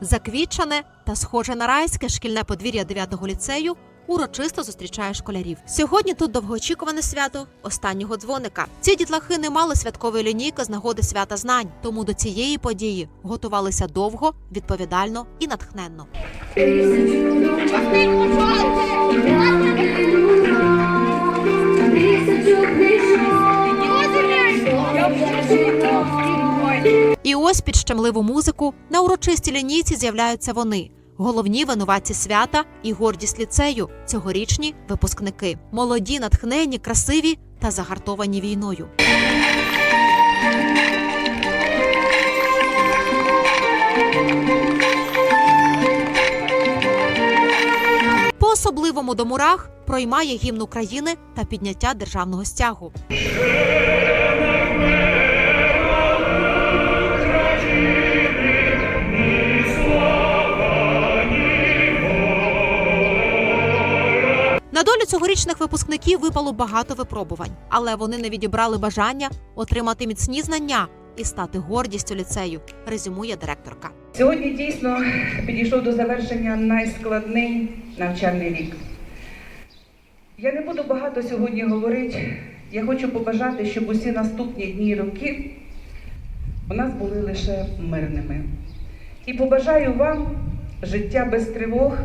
Заквітчане та схоже на райське шкільне подвір'я 9-го ліцею урочисто зустрічає школярів. Сьогодні тут довгоочікуване свято останнього дзвоника. Ці дітлахи не мали святкової лінійки з нагоди свята знань, тому до цієї події готувалися довго, відповідально і натхненно. І ось під щемливу музику на урочистій лінійці з'являються вони. Головні винуватці свята і гордість ліцею, цьогорічні випускники, молоді, натхненні, красиві та загартовані війною. По особливому до мурах проймає гімн України та підняття державного стягу. На долю цьогорічних випускників випало багато випробувань, але вони не відібрали бажання отримати міцні знання і стати гордістю ліцею, резюмує директорка. Сьогодні дійсно підійшов до завершення найскладний навчальний рік. Я не буду багато сьогодні говорити. Я хочу побажати, щоб усі наступні дні і роки у нас були лише мирними. І побажаю вам життя без тривог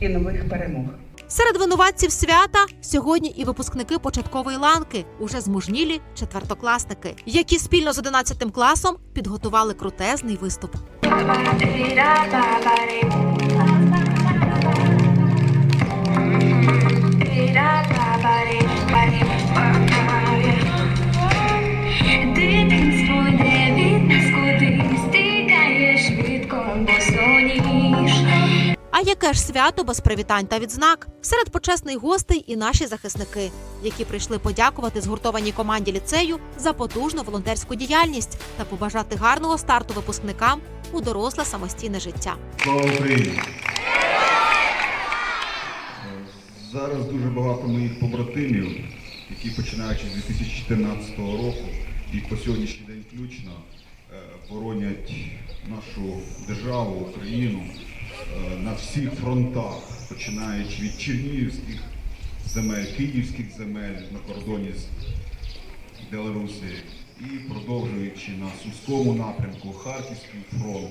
і нових перемог. Серед винуватців свята сьогодні і випускники початкової ланки, уже змужнілі четвертокласники, які спільно з 11 класом підготували крутезний виступ. Яке ж свято без привітань та відзнак? Серед почесних гостей і наші захисники, які прийшли подякувати згуртованій команді ліцею за потужну волонтерську діяльність та побажати гарного старту випускникам у доросле самостійне життя. Зараз дуже багато моїх побратимів, які починаючи з 2014 року і по сьогоднішній день включно е, боронять нашу державу, Україну на всіх фронтах, починаючи від Чернігівських земель, Київських земель на кордоні з Білорусі і продовжуючи на Сумському напрямку Харківський фронт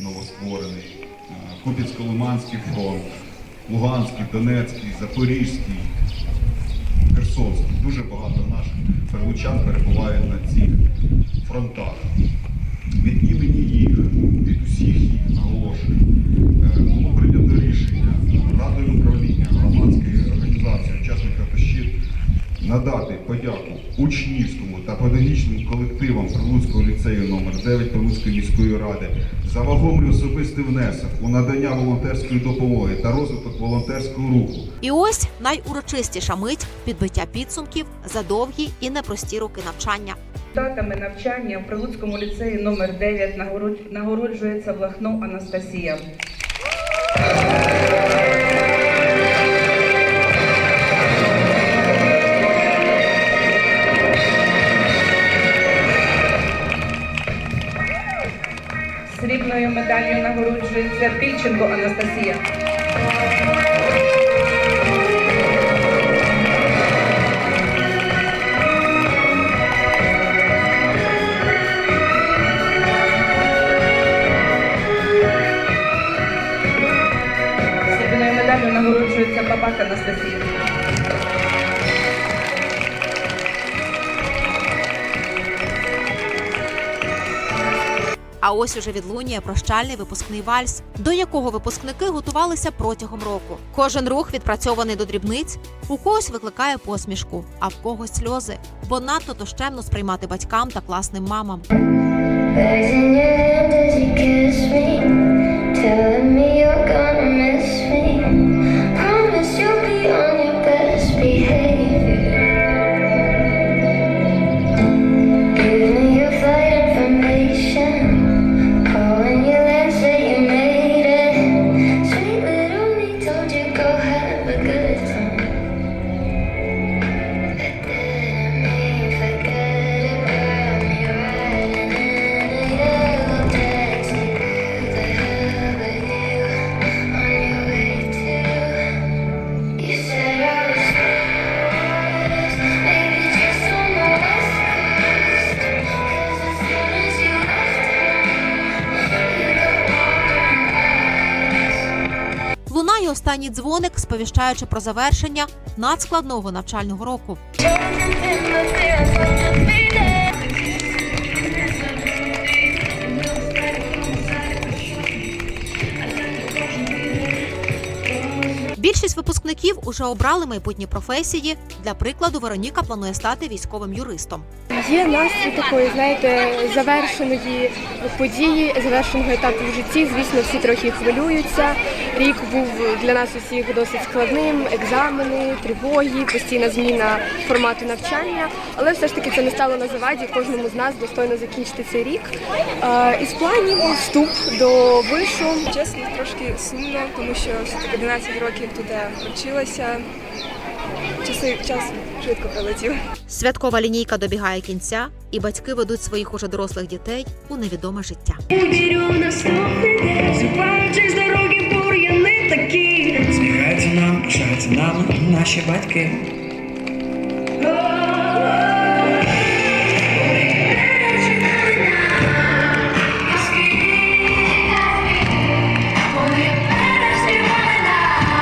новостворений, е, Куп'янсько-Лиманський фронт, Луганський, Донецький, Запорізький, Херсонський. Дуже багато наших перелучан перебувають на цих фронтах. Від імені їх, їх наголошую, е, було прийнято рішення Радою управління громадської організації учасника «Щит» надати подяку учнівському та педагогічним колективам Прилуцького ліцею номер 9 Прилуцької міської ради за вагомий особистий внесок у надання волонтерської допомоги та розвиток волонтерського руху. І ось найурочистіша мить підбиття підсумків за довгі і непрості роки навчання. Результатами навчання в Прилуцькому ліцеї номер 9 нагород- нагороджується Влахно Анастасія. Срібною медаллю нагороджується Пільченко Анастасія. Бабак Анастасія. А ось уже відлунює прощальний випускний вальс, до якого випускники готувалися протягом року. Кожен рух відпрацьований до дрібниць, у когось викликає посмішку, а в когось сльози, бо надто дощемно сприймати батькам та класним мамам. Останній дзвоник, сповіщаючи про завершення надскладного навчального року. Більшість випускників уже обрали майбутні професії. Для прикладу, Вероніка планує стати військовим юристом. Є настрій такої, знаєте, завершеної події, завершеного етапу в житті. Звісно, всі трохи хвилюються. Рік був для нас усіх досить складним. Екзамени, тривоги, постійна зміна формату навчання. Але все ж таки це не стало на заваді кожному з нас достойно закінчити цей рік. Із планів вступ до вишу. Чесно, трошки сумно, тому що все-таки 11 років тут я вчилася. Часи, час швидко прилетів. Святкова лінійка добігає кінця, і батьки ведуть своїх уже дорослих дітей у невідоме життя. Вірю наступний день, дороги бур'яни такі. Сміхаються нам, пишаються нам наші батьки.